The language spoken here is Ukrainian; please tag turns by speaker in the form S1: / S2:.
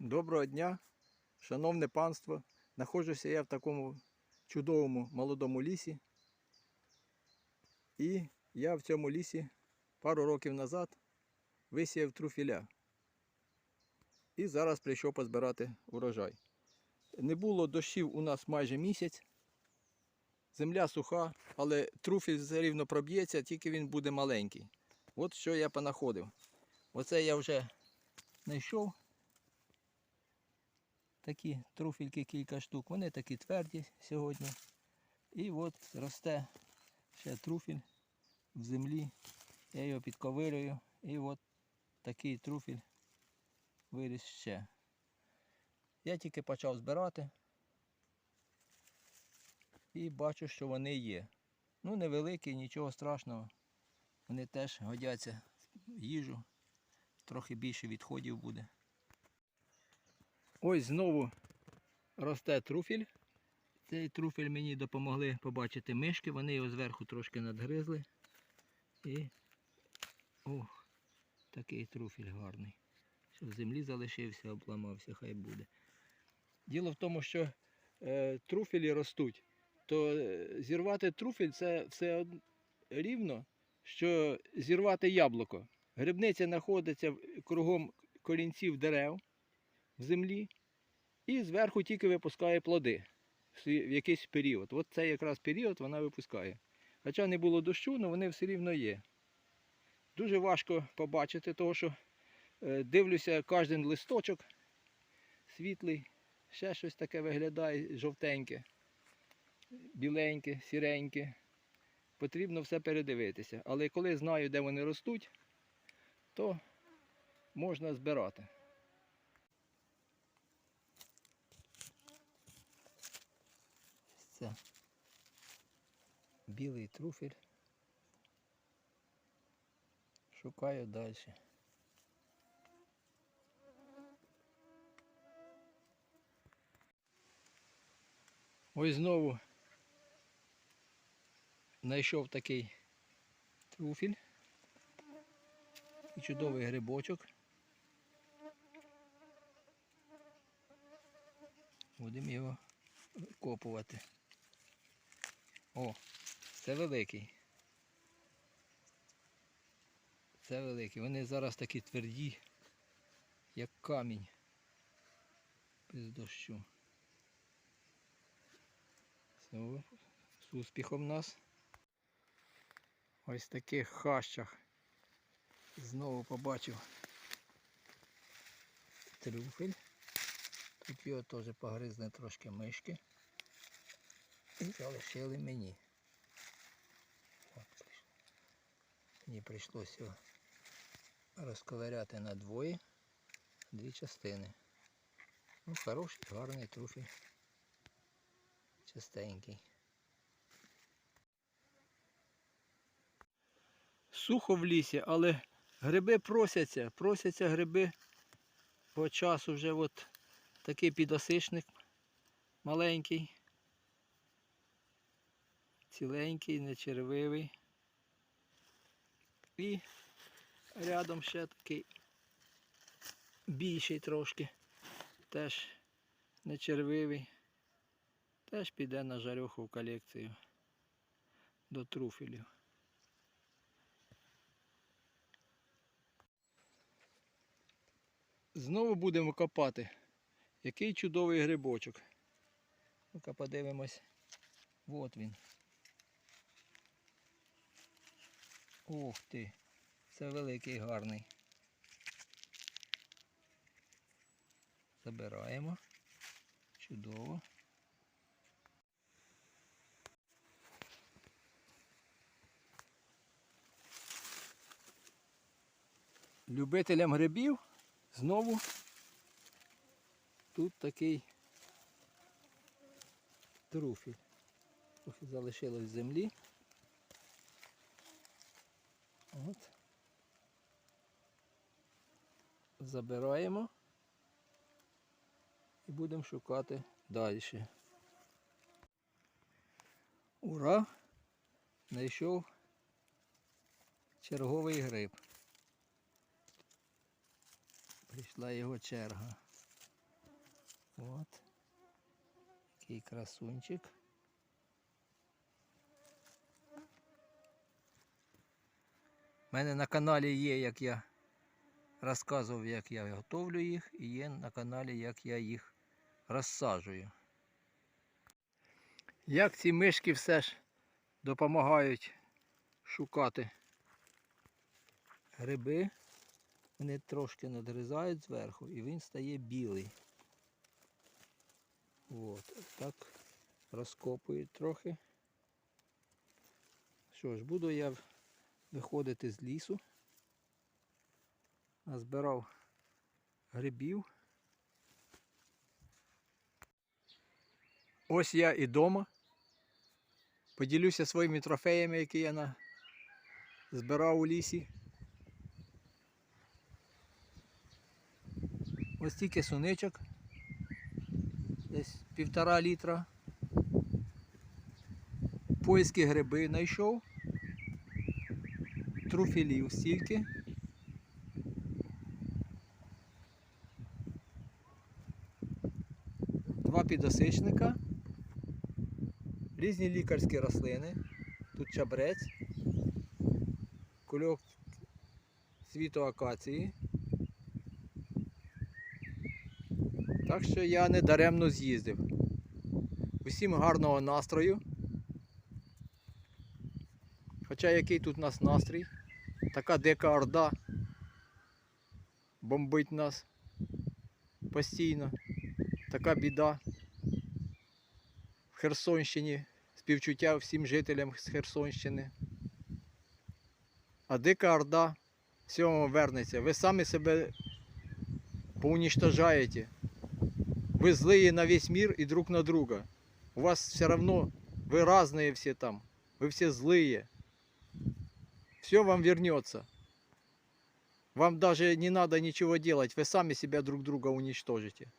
S1: Доброго дня, шановне панство. Знаходжуся я в такому чудовому молодому лісі. І я в цьому лісі пару років назад висіяв труфіля. І зараз прийшов позбирати урожай. Не було дощів у нас майже місяць. Земля суха, але труфіль все рівно проб'ється, тільки він буде маленький. От що я понаходив. Оце я вже знайшов такі труфельки кілька штук. Вони такі тверді сьогодні. І от росте ще труфель в землі. Я його підковирюю. І от такий труфель виріс ще. Я тільки почав збирати і бачу, що вони є. Ну, невеликі, нічого страшного. Вони теж годяться в їжу. Трохи більше відходів буде. Ось знову росте труфель. Цей труфель мені допомогли побачити мишки, вони його зверху трошки надгризли. І ох, такий труфель гарний. Що в землі залишився, обламався, хай буде. Діло в тому, що е, труфелі ростуть, то е, зірвати труфель це все рівно, що зірвати яблуко. Грибниця знаходиться кругом корінців дерев в землі і зверху тільки випускає плоди в якийсь період. От цей якраз період вона випускає. Хоча не було дощу, але вони все рівно є. Дуже важко побачити, тому що е, дивлюся кожен листочок світлий, ще щось таке виглядає жовтеньке, біленьке, сіреньке. Потрібно все передивитися. Але коли знаю, де вони ростуть, то можна збирати. Це білий труфель. Шукаю далі. Ось знову знайшов такий труфель і чудовий грибочок. Будемо його викопувати. О, це великий. Це великий. Вони зараз такі тверді, як камінь без дощу. Все, з успіхом нас. Ось в таких хащах знову побачив трюфель. Тут його теж погризли трошки мишки. І залишили мені. Мені прийшлося його розковиряти на двоє, дві частини. Ну, хороший, гарний труфель. Чистенький. Сухо в лісі, але гриби просяться, просяться гриби по часу вже от такий підосичник маленький, ціленький, не червивий. І рядом ще такий більший трошки, теж не червивий. Теж піде на жарюху в колекцію до труфелів. Знову будемо копати. Який чудовий грибочок. Ну-ка подивимось. От він. Ух ти. Це великий гарний. Забираємо. Чудово. Любителям грибів знову тут такий труфіль. Залишилось в землі. От. Забираємо і будемо шукати далі. Ура! Знайшов черговий гриб. Прийшла його черга. От. Такий красунчик. У мене на каналі є, як я розказував, як я готовлю їх, і є на каналі, як я їх розсаджую. Як ці мишки все ж допомагають шукати гриби, вони трошки надрізають зверху і він стає білий. От, так розкопують трохи. Що ж, буду я виходити з лісу. Назбирав грибів. Ось я і вдома. Поділюся своїми трофеями, які я на... збирав у лісі. Ось тільки суничок. Десь півтора літра. Польські гриби знайшов. Труфілів стільки. Підосичника. Різні лікарські рослини. Тут чабрець. Кульок цвіту акації. Так що я не даремно з'їздив. Усім гарного настрою. Хоча який тут у нас настрій, така дика орда бомбить нас постійно. Така біда. В Херсонщині співчуття всім жителям з Херсонщини. А дика орда все вам вернеться. Ви самі себе поуничтожаете. Вы злые на весь мир и друг на друга. У вас все равно, вы разные все там. Вы все злые. Все вам вернется. Вам даже не надо ничего делать. Вы сами себя друг друга уничтожите.